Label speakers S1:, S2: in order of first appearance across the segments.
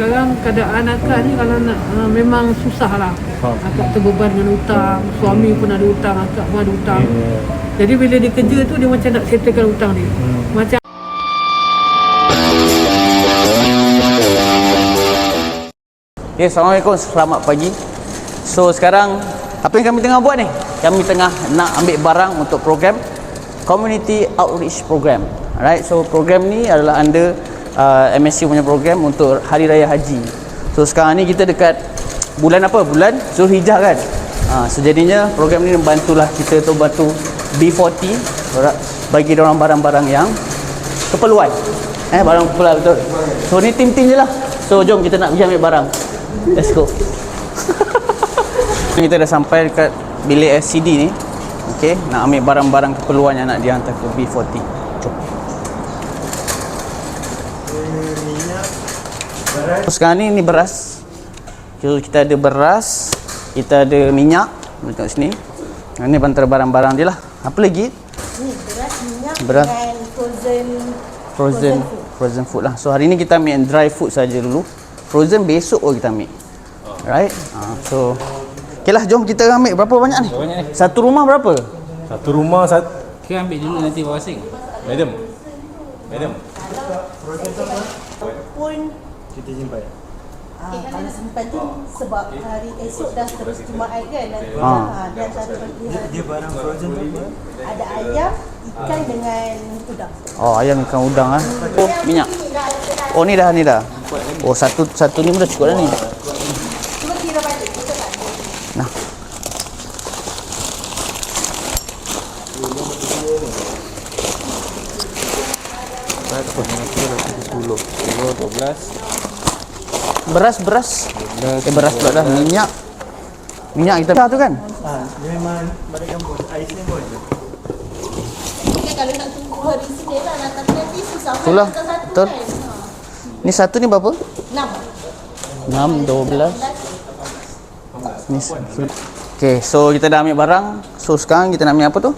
S1: sekarang keadaan akak ni kalau nak uh, memang susah lah.
S2: Faham.
S1: Akak terbeban dengan hutang, suami pun ada hutang, akak pun ada hutang.
S2: Ya.
S1: Jadi bila dia kerja tu dia macam nak settlekan hutang dia.
S2: Hmm.
S1: Macam
S3: Okay, Assalamualaikum, selamat pagi So sekarang, apa yang kami tengah buat ni? Kami tengah nak ambil barang untuk program Community Outreach Program Alright, so program ni adalah under uh, MSC punya program untuk Hari Raya Haji. So sekarang ni kita dekat bulan apa? Bulan Zulhijjah kan? Uh, so jadinya program ni membantulah kita tu bantu B40 alright, Bagi orang barang-barang yang keperluan. Eh, barang keperluan betul. So ni tim-tim je lah. So jom kita nak pergi ambil barang. Let's go. Kita dah sampai dekat bilik SCD ni. Okay, nak ambil barang-barang keperluan yang nak dihantar ke B40 Jom So, sekarang ni ni beras So kita ada beras Kita ada minyak Tengok sini Ini antara barang-barang dia lah Apa lagi?
S4: Ni beras minyak
S3: Beras.
S4: dengan frozen
S3: frozen
S4: food.
S3: frozen food lah. So hari ni kita ambil dry food saja dulu. Frozen besok baru kita ambil. Right? Uh, so Okay lah, jom kita ambil berapa banyak ni?
S2: banyak ni?
S3: Satu rumah berapa?
S2: Satu rumah satu
S5: Kita ambil dulu nanti bawa sing.
S2: Madam. Madam. Kita simpan.
S4: ah, kalau simpan tu sebab hari esok dah terus Jumaat kan nanti
S3: Ah.
S4: ah. dan satu pagi hari dia barang frozen tu ada ayam ikan dengan udang
S3: Oh, ayam ikan udang ah. Oh, minyak. Oh, ni dah ni dah. Oh, satu satu ni pun dah cukup dah ni.
S4: cuma kira balik kita tak ada
S3: Nah. Beras, beras. Eh, beras pula dah. Minyak. Minyak kita dah tu kan?
S4: Mungkin kalau nak tunggu hari Senin lah nak tapi nanti susah
S3: Itulah, betul.
S4: kan
S3: Ni satu ni berapa?
S4: enam
S3: 6, 12. Ni Okay, so kita dah ambil barang. So sekarang kita nak ambil apa tu?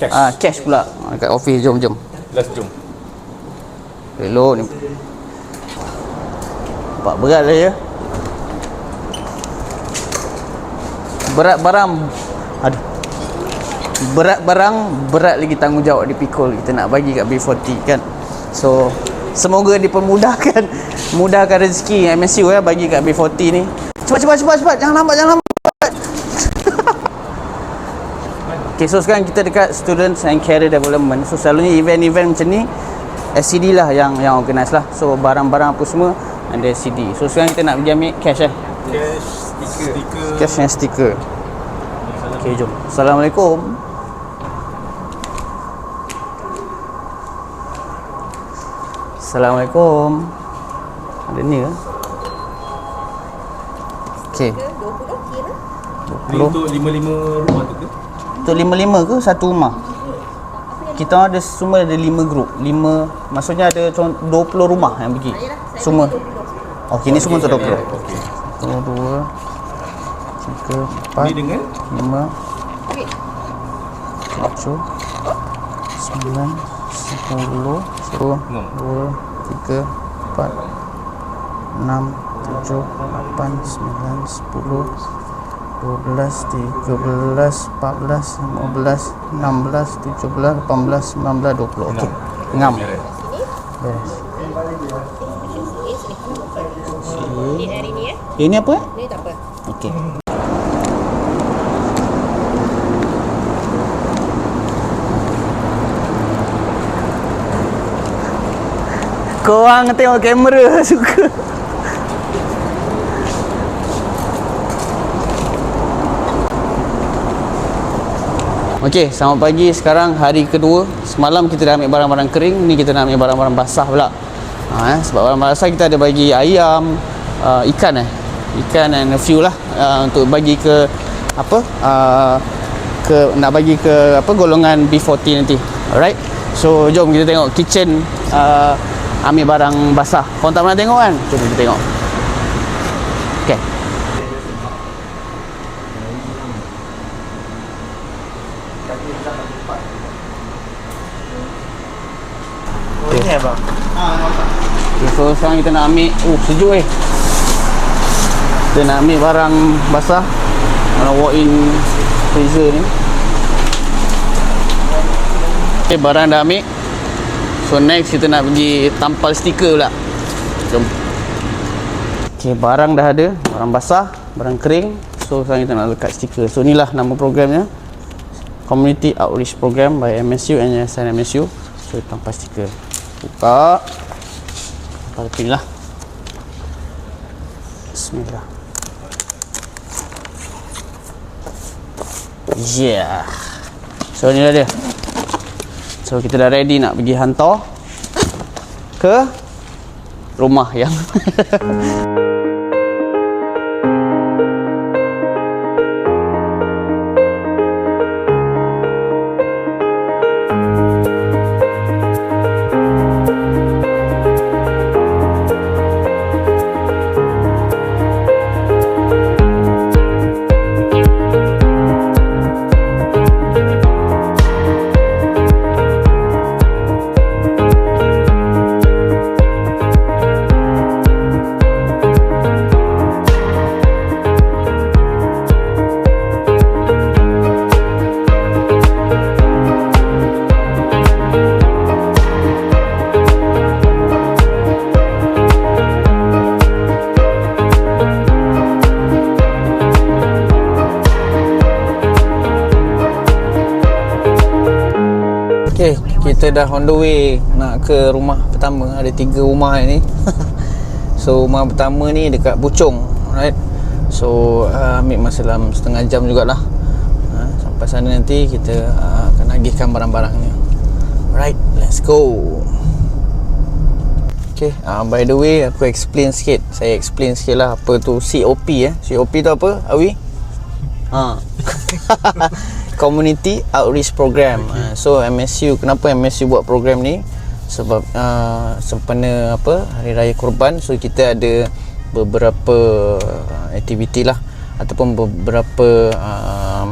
S2: Cash.
S3: Ah, cash pula. Dekat office, jom jom.
S2: Let's jom.
S3: Elok ni. Nampak berat ya. Berat barang. Aduh. Berat barang, berat lagi tanggungjawab dipikul. Kita nak bagi kat B40 kan. So, semoga dipermudahkan. Mudahkan rezeki MSU ya bagi kat B40 ni. Cepat cepat cepat cepat. Jangan lambat, jangan lambat. Okay, so sekarang kita dekat Students and Career Development. So selalunya event-event macam ni SCD lah yang yang organize lah. So barang-barang apa semua ada SCD. So sekarang kita nak pergi ambil cash eh.
S2: Cash, stiker.
S3: Cash and stiker. Okay, jom. Assalamualaikum. Assalamualaikum. Ada ni ke? Okay.
S4: 20 kira
S2: Ni untuk lima-lima rumah tu ke?
S3: Untuk lima-lima ke satu rumah? Kita ada semua ada lima grup. Lima maksudnya ada con- 20 rumah yang pergi. Semua. Oh, Okey, ni semua satu pro.
S2: Okey.
S3: Satu, dua, tiga, empat,
S2: ni dengan?
S3: lima, tujuh, sembilan, sepuluh, sepuluh, dua, tiga, empat, enam, tujuh, lapan, sembilan, sepuluh, dua belas, tiga belas, empat belas, lima belas, enam belas, tujuh belas, lapan belas, sembilan belas, dua puluh. Okey
S4: hari ni eh.
S3: Ini apa?
S4: Ini tak apa.
S3: Okey. Korang tengok kamera suka. Okey, selamat pagi. Sekarang hari kedua. Semalam kita dah ambil barang-barang kering, ni kita nak ambil barang-barang basah pula. Ha, eh? sebab barang basah kita ada bagi ayam, uh, ikan eh. Ikan and a few lah uh, untuk bagi ke apa? Uh, ke nak bagi ke apa golongan B40 nanti. Alright. So jom kita tengok kitchen uh, ambil barang basah. Kau tak pernah tengok kan? Jom kita tengok. Okay. Okay, So sekarang kita nak ambil Oh sejuk eh Kita nak ambil barang basah. Nak walk in freezer ni. Okay barang dah ambil. So next kita nak pergi tampal stiker pula. Jom. Okay barang dah ada. Barang basah Barang kering. So sekarang kita nak lekat stiker. So inilah nama programnya. Community Outreach Program by MSU and Yayasan MSU So tampal stiker. Buka. Tampal pin lah Bismillah Yeah. So ni dah dia. So kita dah ready nak pergi hantar Ke Rumah yang Okay, kita dah on the way nak ke rumah pertama. Ada tiga rumah ni. so, rumah pertama ni dekat Puchong. Right? So, uh, ambil masa dalam setengah jam jugalah. Uh, sampai sana nanti kita uh, akan agihkan barang-barangnya. Right, let's go. Okay, uh, by the way aku explain sikit. Saya explain sikit lah apa tu COP eh. COP tu apa, Awi? Ha. Community Outreach Program. Okay. Uh, so MSU kenapa MSU buat program ni? Sebab uh, sempena apa Hari Raya Korban so kita ada beberapa uh, aktiviti lah ataupun beberapa uh,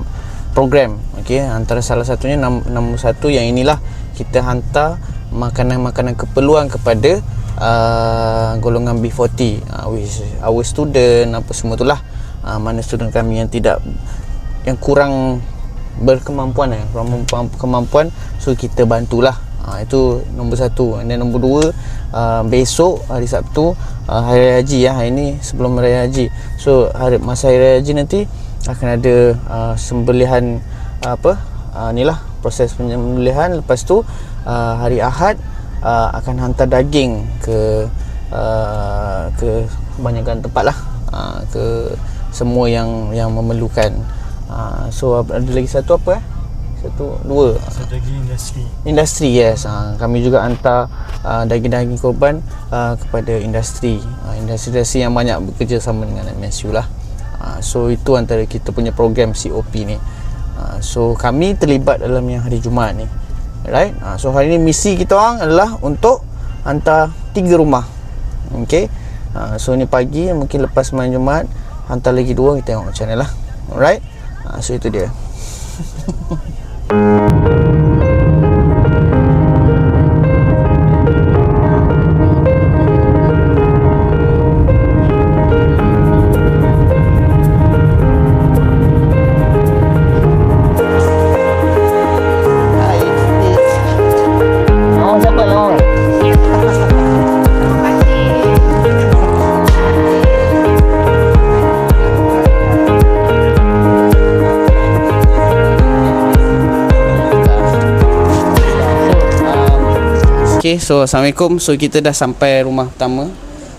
S3: program okey antara salah satunya nombor satu yang inilah kita hantar makanan-makanan keperluan kepada uh, golongan B40 uh, which our student apa semua itulah uh, mana student kami yang tidak yang kurang berkemampuan eh. Kurang kemampuan, so kita bantulah. Ha, itu nombor satu. Dan nombor dua uh, besok hari Sabtu uh, hari raya haji ya. Hari ni sebelum raya haji. So hari masa hari raya haji nanti akan ada uh, sembelihan uh, apa? Uh, inilah proses penyembelihan. Lepas tu uh, hari Ahad uh, akan hantar daging ke uh, ke kebanyakan tempat lah. Uh, ke semua yang yang memerlukan uh, so ada lagi satu apa eh? Satu dua.
S2: Satu lagi industri.
S3: Industri yes. Ha, kami juga hantar uh, daging-daging korban uh, kepada industri. Uh, industri-industri yang banyak bekerja sama dengan MSU lah. Uh, so itu antara kita punya program COP ni. Uh, so kami terlibat dalam yang hari Jumaat ni. Right uh, so hari ni misi kita orang adalah untuk hantar tiga rumah. Okay? Uh, so ni pagi mungkin lepas main Jumaat hantar lagi dua kita tengok macam mana lah. Alright so itu dia Okay, so Assalamualaikum. So kita dah sampai rumah pertama.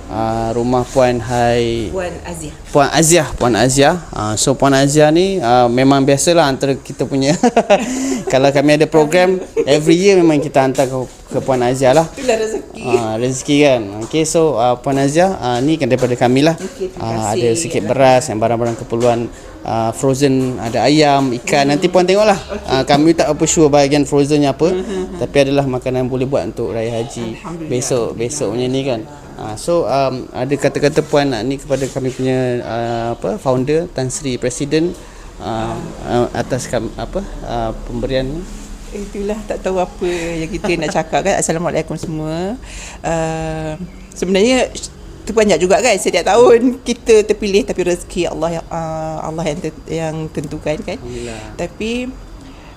S3: Uh, rumah Puan Hai
S4: Puan Azia.
S3: Puan Azia, Puan Azia. Uh, so Puan Azia ni uh, memang biasalah antara kita punya kalau kami ada program every year memang kita hantar ke, ke Puan Azia lah.
S4: Itulah rezeki.
S3: Uh, rezeki kan. Okay, so uh, Puan Azia uh, ni kan daripada kami lah.
S4: Okey, terima
S3: uh, ada sikit beras yang barang-barang keperluan uh, frozen ada ayam, ikan. Nanti puan tengoklah. Uh, kami tak apa sure bahagian frozennya apa. Tapi adalah makanan yang boleh buat untuk raya haji besok besok punya ni kan. Uh, so um, ada kata-kata puan nak ni kepada kami punya uh, apa founder Tan Sri Presiden uh, uh, atas kam, apa uh, pemberian ni.
S6: Itulah tak tahu apa yang kita nak cakap kan. Assalamualaikum semua. Uh,
S4: sebenarnya tu banyak juga kan setiap tahun. Kita terpilih tapi rezeki Allah yang uh, Allah yang te- yang tentukan kan? Tapi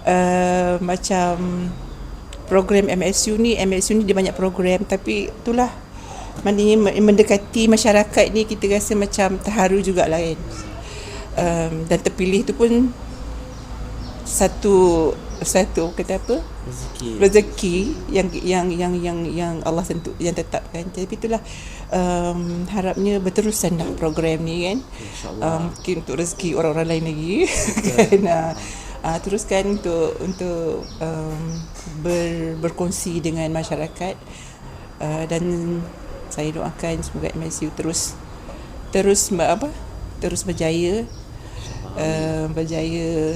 S4: uh, macam program MSU ni MSU ni dia banyak program tapi itulah maknanya me- mendekati masyarakat ni kita rasa macam terharu jugalah kan? Um, dan terpilih tu pun satu satu kata apa
S3: Rezeki.
S4: rezeki yang yang yang yang yang Allah tentu yang tetapkan. Tapi itulah um, harapnya berterusan dah program ni kan. Um, mungkin untuk rezeki orang-orang lain lagi. Kan uh, uh, teruskan untuk untuk um, ber, berkongsi dengan masyarakat. Uh, dan saya doakan semoga MSU terus terus apa terus berjaya. Uh, berjaya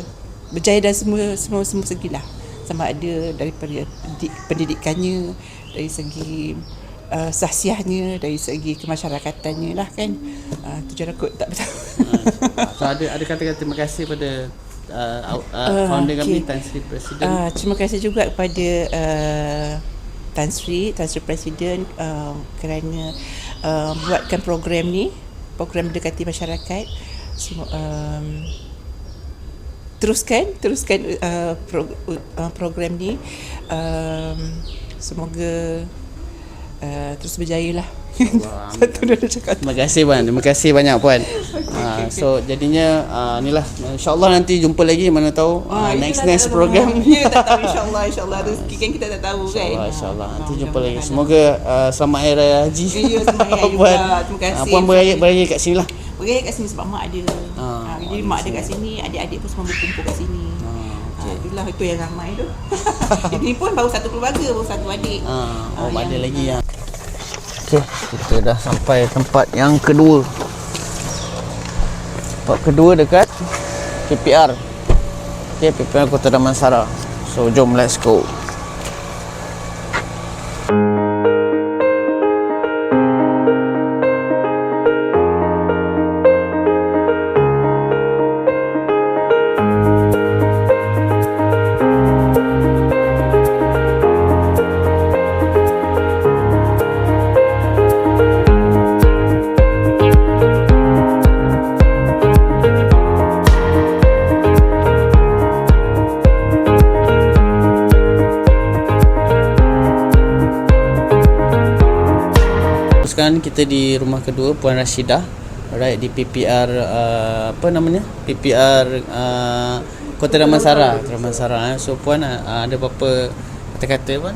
S4: berjaya dan semua semua semua segilah sama ada daripada pendidik, pendidikannya dari segi uh, sahsiahnya dari segi kemasyarakatannya lah kan uh, tu cara kot tak betul
S3: So ada ada kata-kata terima kasih pada uh, uh,
S4: Ah,
S3: founder kami
S4: okey.
S3: Tan Sri Presiden.
S4: Uh, terima kasih juga kepada uh, Tan Sri, Tan Sri Presiden uh, kerana uh, buatkan program ni, program mendekati masyarakat. Semua um, teruskan, teruskan uh, pro, uh, program ni. Um, semoga uh, terus berjaya lah. Satu dah cakap.
S3: Terima kasih puan. Terima kasih banyak puan. Uh, so jadinya uh, inilah insyaallah nanti jumpa lagi mana tahu uh, next next program.
S4: Ya, tak tahu insyaAllah, insyaAllah. Rezeki kan kita tak tahu kan.
S3: InsyaAllah, insyaAllah. Nanti jumpa lagi. Semoga uh, selamat Hari Raya Haji.
S4: Ya, selamat Hari Raya juga. Terima kasih.
S3: Uh, puan beraya, beraya kat sini lah.
S4: Beraya kat sini sebab mak ada.
S3: Ah,
S4: Ha, jadi mak ada kat sini, adik-adik pun semua berkumpul kat sini. Ha, itulah itu yang ramai tu. Ini pun baru satu keluarga, baru satu adik.
S3: Ah, oh,
S4: Ah,
S3: ada
S4: yang-
S3: lagi ya. Okey, kita dah sampai tempat yang kedua. Tempat kedua dekat PPR. Okey, PPR Kota Damansara. So, jom let's go. Kita di rumah kedua Puan Rashidah. Alright, di PPR uh, apa namanya? PPR uh, Kota Damansara, Kota Damansara. Eh. So puan uh, ada apa kata-kata puan?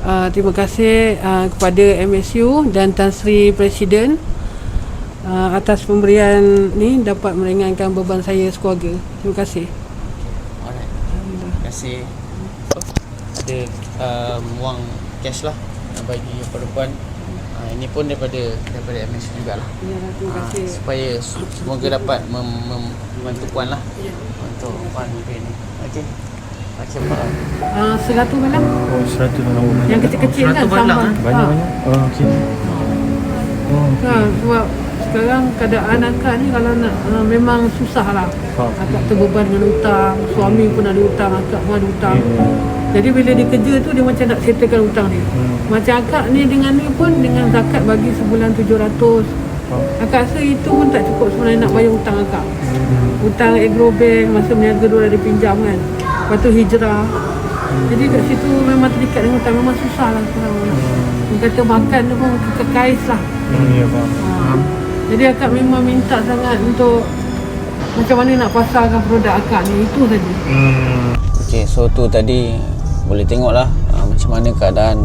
S1: Uh, terima kasih uh, kepada MSU dan Tan Sri Presiden uh, atas pemberian ni dapat meringankan beban saya sekeluarga. Terima kasih.
S3: Alright. Terima kasih. Ada um, wang cash lah bagi kepada puan. Ini pun daripada daripada MSU jugalah.
S1: Ya, terima
S3: Ah,
S1: kasih.
S3: supaya su- semoga dapat mem, mem, membantu puan lah untuk puan mimpi ni. Okey. Okey, Pak.
S1: Uh, seratus malam
S2: Oh, seratus orang
S1: yang kecil-kecil kan sama.
S2: Banyak-banyak. Oh, okey. Oh,
S1: Kan, sebab sekarang keadaan akak ni kalau nak uh, memang susah lah.
S2: Faham.
S1: Akak terbeban dengan hutang, suami pun ada hutang, akak pun ada hutang. Jadi bila dia kerja tu dia macam nak settlekan hutang dia. Macam akak ni dengan ni pun dengan zakat bagi sebulan 700. Akak rasa itu pun tak cukup sebenarnya nak bayar hutang akak. Hutang agrobank masa meniaga dulu ada pinjam kan. Lepas tu hijrah. Jadi kat situ memang terikat dengan hutang memang susah lah sekarang. Orang kata makan tu pun kekais lah.
S2: Hmm, ya, faham.
S1: Ha. Jadi akak memang minta sangat untuk macam mana nak pasarkan produk akak ni itu saja.
S2: Hmm.
S3: Okey, so tu tadi boleh tengoklah uh, macam mana keadaan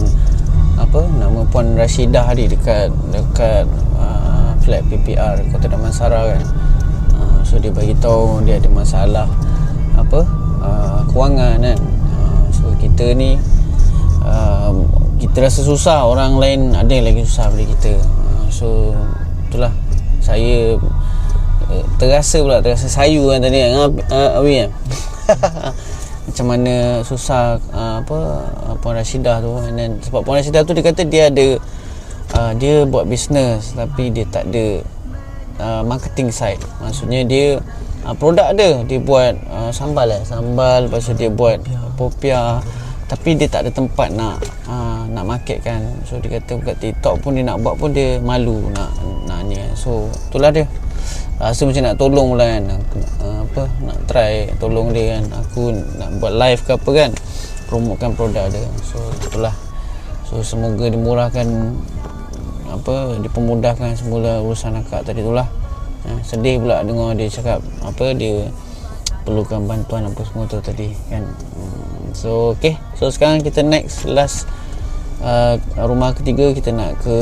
S3: apa nama puan Rashidah tadi dekat dekat uh, flat PPR Kota Damansara kan. Uh, so dia bagi tahu dia ada masalah apa uh, kewangan kan. Uh, so kita ni uh, kita rasa susah orang lain ada yang lagi susah daripada kita. Uh, so itulah saya uh, terasa pula terasa sayu kan tadi kan uh, Abi kan. Macam mana susah uh, apa uh, Puan Rashidah tu. And then, sebab Puan Rashidah tu dia kata dia ada uh, dia buat bisnes tapi dia tak ada uh, marketing side. Maksudnya dia uh, produk ada dia buat uh, sambal eh. Sambal lepas tu dia buat popiah. tapi dia tak ada tempat nak uh, nak market kan. So dia kata buka TikTok pun dia nak buat pun dia malu nak nak ni kan. So itulah dia rasa macam nak tolong pula kan. Aku nak, uh, apa nak try tolong dia kan. Aku nak buat live ke apa kan. Promotekan produk dia. So itulah. So semoga dimurahkan apa dipermudahkan semula urusan akak tadi tu lah. Eh, sedih pula dengar dia cakap apa dia perlukan bantuan apa semua tu tadi kan. Hmm, so okay. So sekarang kita next last uh, rumah ketiga kita nak ke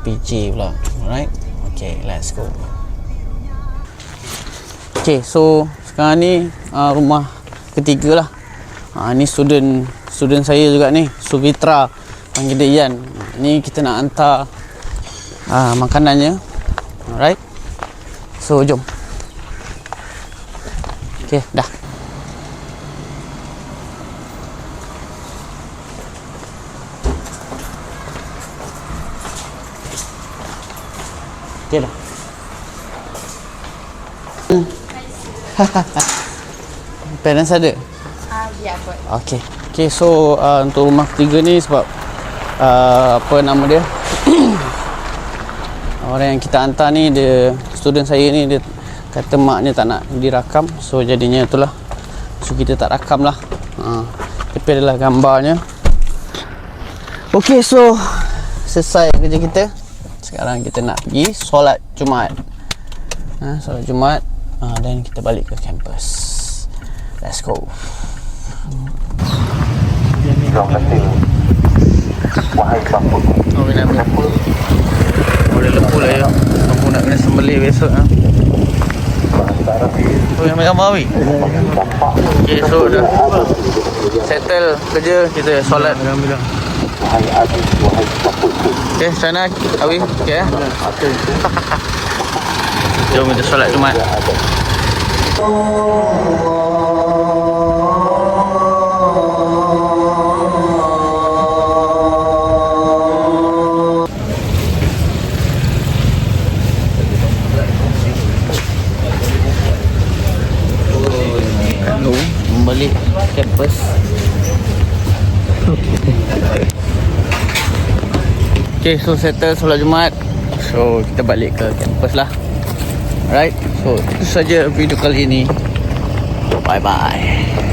S3: PJ pula. Alright? Okay let's go okay so sekarang ni uh, rumah ketiga lah. Uh, ni student student saya juga ni Suvitra panggil dia Ian. Ni kita nak hantar uh, makanannya. Alright. So jom. Okay dah Parents ada?
S6: Ah, ya kot.
S3: Okay. Okay, so uh, untuk rumah ketiga ni sebab uh, apa nama dia? Orang yang kita hantar ni dia student saya ni dia kata maknya tak nak dirakam. So jadinya itulah. So kita tak rakam lah. Ha. Tapi adalah gambarnya. Okay, so selesai kerja kita. Sekarang kita nak pergi solat Jumaat. Ha, solat Jumaat. Ha, dan kita balik ke kampus. Let's go. Oh, kena ambil lembu. Oh, dia lembu lah ya. Lembu nak kena sembelih besok ha. Oh, yang ambil gambar Awi? Okay, so dah settle kerja, kita solat.
S2: Alhamdulillah.
S3: Okay, sana Awi. Okay, ya. Jom kita solat Jumaat. Lalu membalik kampus. Okay, so settle solat Jumaat. So, kita balik ke kampus lah. Alright, so itu saja video kali ini. Bye bye.